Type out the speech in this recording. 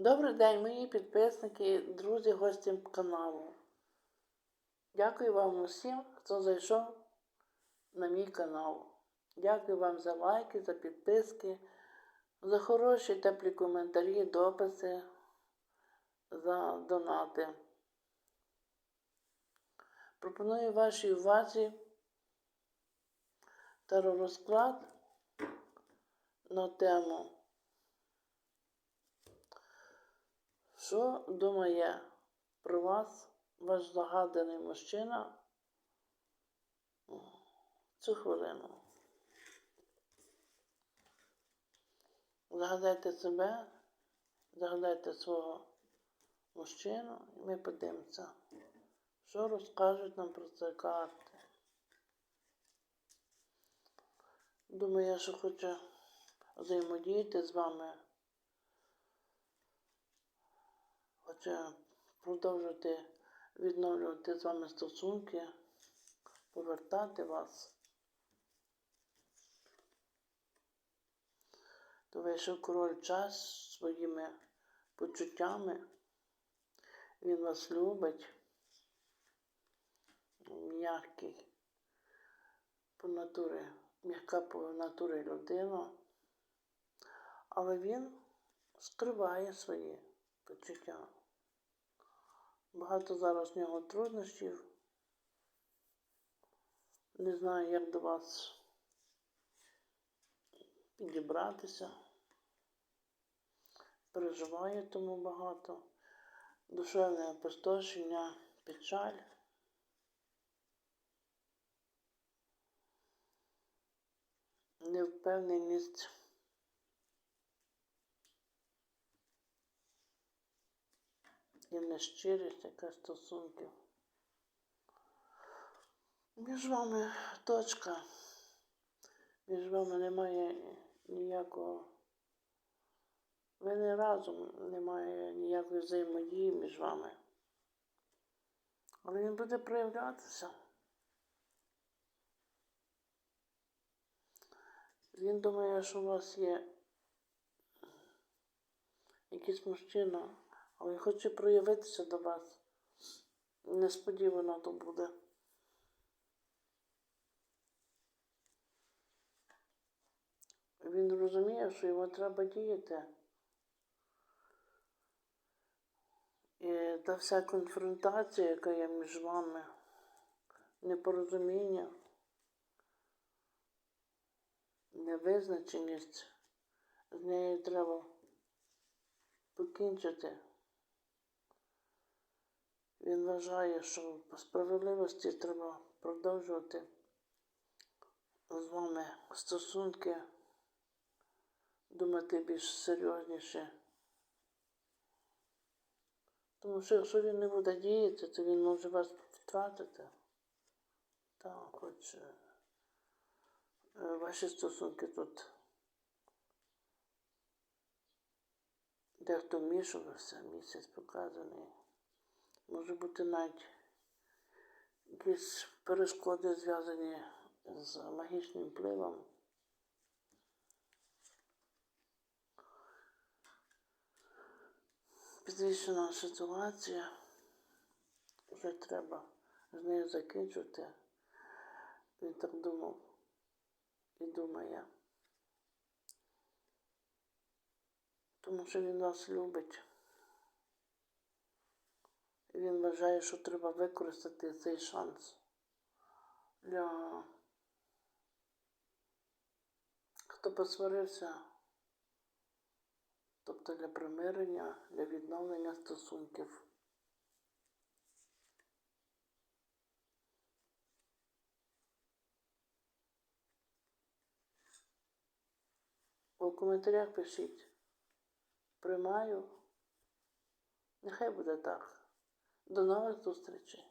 Добрий день, мої підписники, друзі, гості каналу. Дякую вам усім, хто зайшов на мій канал. Дякую вам за лайки, за підписки, за хороші теплі коментарі, дописи, за донати. Пропоную вашій увазі теророзклад на тему. Що думає про вас ваш загаданий мужчина цю хвилину? Загадайте себе, загадайте свого мужчину, і ми подивимося, що розкажуть нам про це карти. Думаю, я що хоче взаємодіяти з вами. Хоче продовжувати відновлювати з вами стосунки, повертати вас. То вийшов король час своїми почуттями. Він вас любить, м'який по натурі, м'яка по натурі людина, але він скриває свої почуття. Багато зараз в нього труднощів. Не знаю, як до вас підібратися. Переживає тому багато. Душевне опустошення, печаль. Невпевненість. І нещирість, яка стосунків. Між вами точка. Між вами немає ніякого. Ви не разом немає ніякої взаємодії між вами. Але він буде проявлятися. Він думає, що у вас є якийсь мужчина. Але я хочу проявитися до вас. Несподівано то буде. Він розуміє, що йому треба діяти. І та вся конфронтація, яка є між вами, непорозуміння, невизначеність, з нею треба покінчити. Він вважає, що по справедливості треба продовжувати з вами стосунки, думати більш серйозніше. Тому що якщо він не буде діяти, то він може вас втратити. Так, хоч е, ваші стосунки тут дехто вмішувався, місяць показаний. Може бути навіть якісь перешкоди зв'язані з магічним впливом. Підвищена ситуація. Вже треба з нею закінчити. Він так думав і думає. Тому що він вас любить. Він вважає, що треба використати цей шанс для хто посварився, тобто для примирення, для відновлення стосунків. У коментарях пишіть. Приймаю. Нехай буде так. До нових зустрічей!